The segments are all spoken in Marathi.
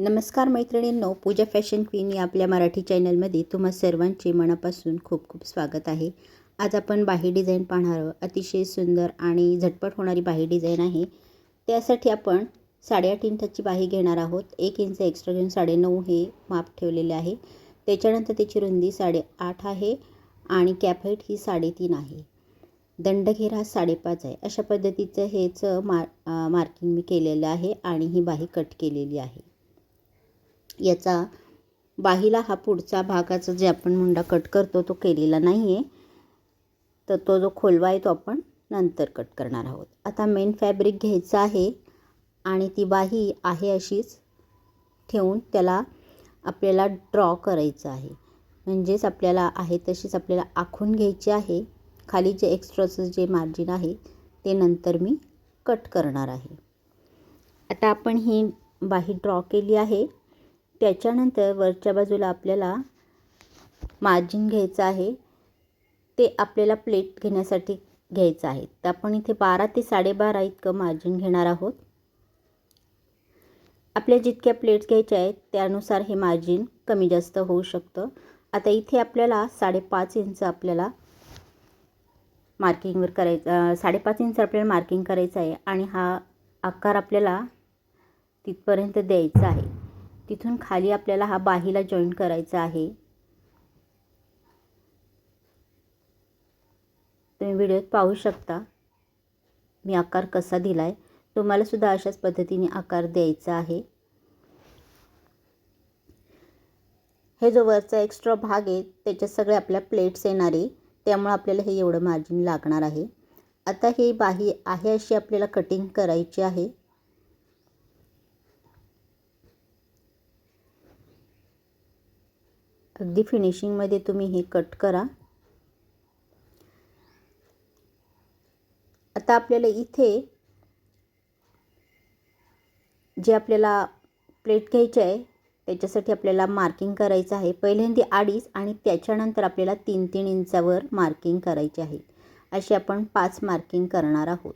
नमस्कार मैत्रिणींनो पूजा फॅशन क्वीन या आपल्या मराठी चॅनलमध्ये तुम्हा सर्वांचे मनापासून खूप खूप स्वागत आहे. आज आपण बाही डिझाईन पाहणार आहोत. अतिशय सुंदर आणि झटपट होणारी बाही डिझाईन आहे. त्यासाठी आपण साडेआठ इंचाची बाही घेणार आहोत. एक इंच एक्स्ट्रा घेऊन साडेनऊ हे माप ठेवलेले आहे. त्याच्यानंतर त्याची रुंदी साडेआठ आहे आणि कॅफेट ही साडेतीन आहे. दंडघेर हा साडेपाच आहे. अशा पद्धतीचं हेच मार मार्किंग मी केलेलं आहे आणि ही बाही कट केलेली आहे. याचा बाहीला हा पुढचा भागाचा जे आपण मुंडा कट करतो तो केलेला नाही आहे तर तो जो खोलवा आहे तो आपण नंतर कट करणार आहोत. आता मेन फॅब्रिक घ्यायचं आहे आणि ती बाही आहे अशीच ठेवून त्याला आपल्याला ड्रॉ करायचं आहे. म्हणजेच आपल्याला आहे तशीच आपल्याला आखून घ्यायची आहे. खाली जे एक्स्ट्राचं जे मार्जिन आहे ते नंतर मी कट करणार आहे. आता आपण ही बाही ड्रॉ केली आहे. त्याच्यानंतर वरच्या बाजूला आपल्याला मार्जिन घ्यायचं आहे. ते आपल्याला प्लेट घेण्यासाठी घ्यायचं आहे. तर आपण इथे बारा ते साडेबारा इतकं मार्जिन घेणार आहोत. आपल्या जितक्या प्लेट्स घ्यायच्या आहेत त्यानुसार हे मार्जिन कमी जास्त होऊ शकतं. आता इथे आपल्याला साडेपाच इंच आपल्याला मार्किंगवर करायचं साडेपाच इंच आपल्याला मार्किंग करायचं आहे आणि हा आकार आपल्याला तिथपर्यंत द्यायचा आहे. तिथून खाली आपल्याला हा बाहीला जॉईन करायचा आहे. तुम्ही व्हिडिओत पाहू शकता मी आकार कसा दिला आहे तुम्हालासुद्धा अशाच पद्धतीने आकार द्यायचा आहे. हे जो वरचा एक्स्ट्रा भाग आहे त्याच्यात सगळे आपल्या प्लेट्स येणार आहे. त्यामुळे आपल्याला हे एवढं मार्जिन लागणार आहे. आता ही बाही आहे अशी आपल्याला कटिंग करायची आहे. अगदी फिनिशिंगमध्ये तुम्ही हे कट करा. आता आपल्याला इथे जे आपल्याला प्लेट घ्यायचे आहे त्याच्यासाठी आपल्याला मार्किंग करायचं आहे. पहिल्यांदा अडीच आणि त्याच्यानंतर आपल्याला तीन तीन इंचावर मार्किंग करायची आहे. अशी आपण पाच मार्किंग करणार आहोत.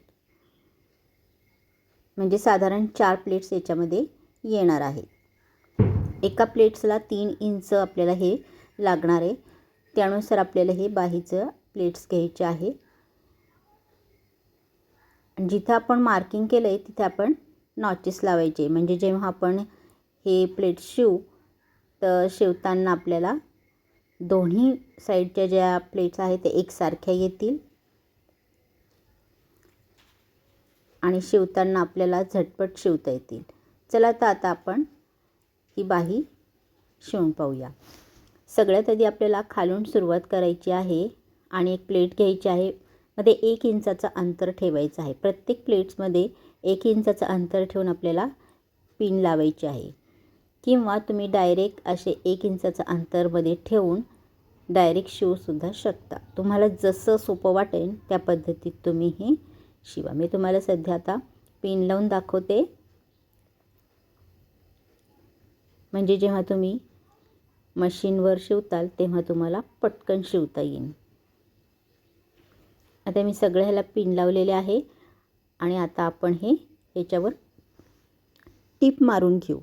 म्हणजे साधारण चार प्लेट्स याच्यामध्ये येणार आहेत. एका प्लेट्सला तीन इंच आपल्याला हे लागणार आहे. त्यानुसार आपल्याला हे बाहीचं प्लेट्स घ्यायचे आहे. जिथं आपण मार्किंग केलं आहे तिथे आपण नॉचेस लावायचे. म्हणजे जेव्हा आपण हे प्लेट शिवू तर शिवताना आपल्याला दोन्ही साईडच्या ज्या प्लेट्स आहेत ते एकसारख्या येतील. आणि शिवताना आपल्याला झटपट शिवता येतील. चला तर आता आपण ही बाही शिवून पाहूया. सगळ्यात आधी आपल्याला खालून सुरुवात करायची आहे आणि एक प्लेट घ्यायची आहे. मध्ये एक इंचाचं अंतर ठेवायचं आहे. प्रत्येक प्लेट्समध्ये एक इंचाचं अंतर ठेवून आपल्याला पिन लावायची आहे. किंवा तुम्ही डायरेक्ट असे एक इंचाचं अंतरमध्ये ठेवून डायरेक्ट शिवूसुद्धा शकता. तुम्हाला जसं सोपं वाटेल त्या पद्धतीत तुम्ही हे शिवा. मी तुम्हाला सध्या आता पिन लावून दाखवते. म्हणजे जेव्हा तुम्ही मशीनवर शिवताल तेव्हा तुम्हाला पटकन शिवता येईल. आता मी सगळ्या ह्याला पिन लावलेले आहे आणि आता आपण हे याच्यावर टीप मारून घेऊ.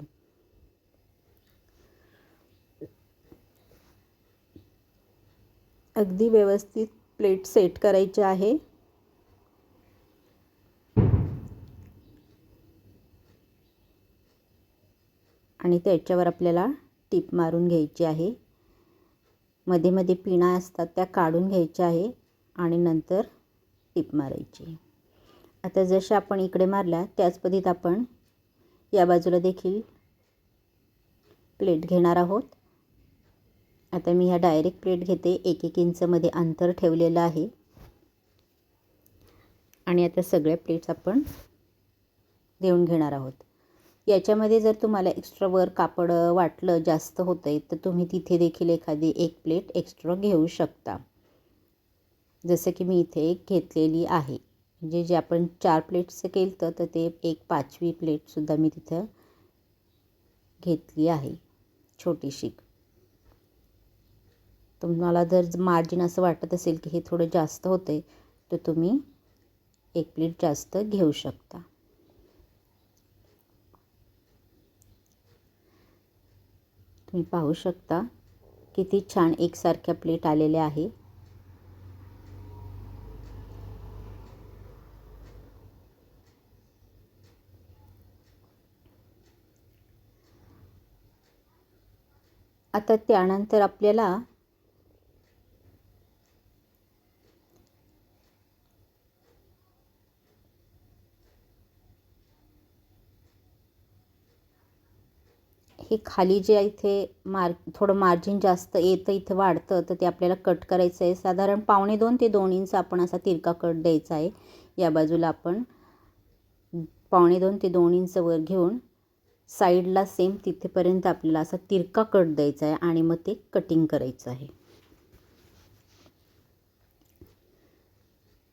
अगदी व्यवस्थित प्लेट सेट करायचे आहे. आणि त्याच्यावर आपल्याला टीप मारून घ्यायची आहे. मध्ये मध्ये पिणा असतात त्या काढून घ्यायच्या आहे आणि नंतर टीप मारायची. आता जशा आपण इकडे मारल्या त्याच पद्धतीत आपण या बाजूला देखील प्लेट घेणार आहोत. आता मी ह्या डायरेक्ट प्लेट घेते. एक एक इंचमध्ये अंतर ठेवलेलं आहे. आणि आता सगळ्या प्लेट्स आपण देऊन घेणार आहोत. याच्यामध्ये जर तुम्हाला एक्स्ट्रा वर कापड वाटलं जास्त होतं आहे तर तुम्ही तिथे देखील एखादी एक प्लेट एक्स्ट्रा घेऊ शकता. जसं की मी इथे एक घेतलेली आहे. म्हणजे जे आपण चार प्लेट्सचं केलं तर ते एक पाचवी प्लेटसुद्धा मी तिथं घेतली आहे छोटीशी. तुम्हाला जर मार्जिन असं वाटत असेल की हे थोडं जास्त होतं आहे तर तुम्ही एक प्लेट जास्त घेऊ शकता. तुम्ही पाहू शकता किती छान एकसारख्या प्लेट आलेल्या आहे. आता त्यानंतर आपल्याला हे खाली जे इथे मार थोडं मार्जिन जास्त येतं इथे वाढतं तर ते आपल्याला कट करायचं आहे. साधारण पावणे दोन ते दोन इंच आपण असा तिरका कट द्यायचा आहे. या बाजूला आपण पावणे दोन ते दोन इंच वर घेऊन साईडला सेम तिथेपर्यंत आपल्याला असा तिरका कट द्यायचा आहे आणि मग ते कटिंग करायचं आहे.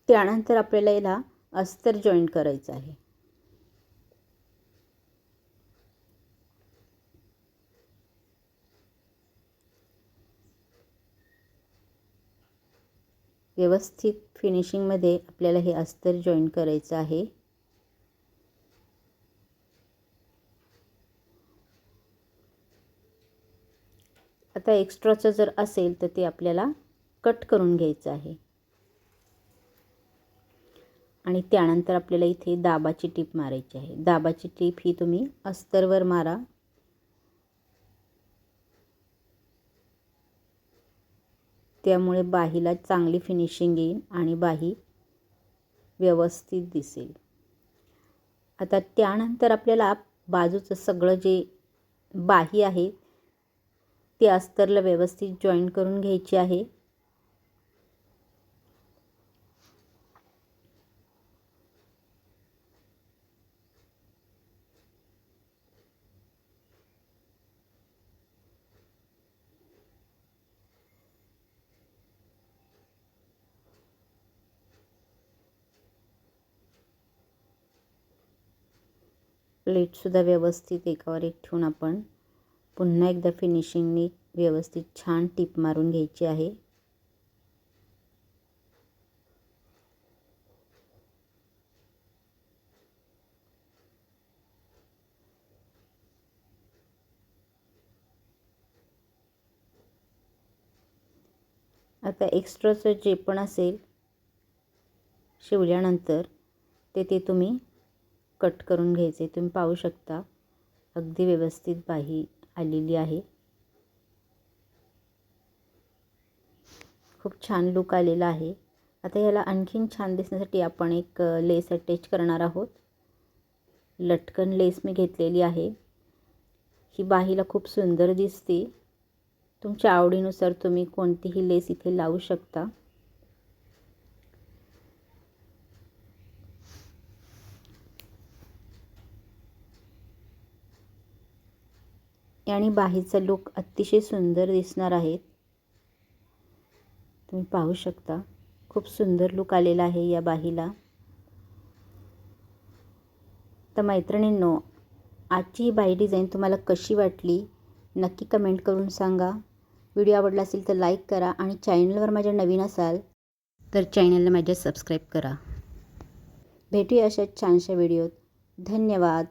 त्यानंतर आपल्याला याला अस्तर जॉईंट करायचं आहे. व्यवस्थित फिनिशिंगमध्ये आपल्याला हे अस्तर जॉईन करायचं आहे. आता एक्स्ट्राचं जर असेल तर ते आपल्याला कट करून घ्यायचं आहे. आणि त्यानंतर आपल्याला इथे दाबाची टीप मारायची आहे. दाबाची टीप ही तुम्ही अस्तरवर मारा. त्यामुळे बाहीला चांगली फिनिशिंग येईल आणि बाही व्यवस्थित दिसेल. आता त्यानंतर आपल्याला बाजूचं सगळं जे बाही आहे ते अस्तरला व्यवस्थित जॉईन करून घ्यायची आहे. प्लेटसुद्धा व्यवस्थित एकावर एक ठेवून आपण पुन्हा एकदा फिनिशिंगनी व्यवस्थित छान टीप मारून घ्यायची आहे. आता एक्स्ट्राचं जे पण असेल शिवल्यानंतर ते ते तुम्ही कट करून घ्यायचे. तुम्ही पाहू शकता. अगदी व्यवस्थित बाही आलेली आहे. खूप छान लुक आलेला आहे. आता ह्याला आणखीन छान दिसण्यासाठी आपण एक लेस अटॅच करणार आहोत. लटकन लेस मी घेतलेली आहे. ही बाहीला खूप सुंदर दिसते. तुमच्या आवडीनुसार तुम्ही कोणतीही लेस इथे लावू शकता. आणि बाहीचा लुक अतिशय सुंदर दिसणार आहेत. तुम्ही पाहू शकता खूप सुंदर लुक आलेला आहे या बाहीला. तर मैत्रिणींनो आजची ही बाही डिझाईन तुम्हाला कशी वाटली? नक्की कमेंट करून सांगा. व्हिडिओ आवडला असेल तर लाईक करा आणि चॅनलवर माझ्या नवीन असाल तर चॅनलला माझ्या सबस्क्राईब करा. भेटूया अशा छानशा व्हिडिओत धन्यवाद.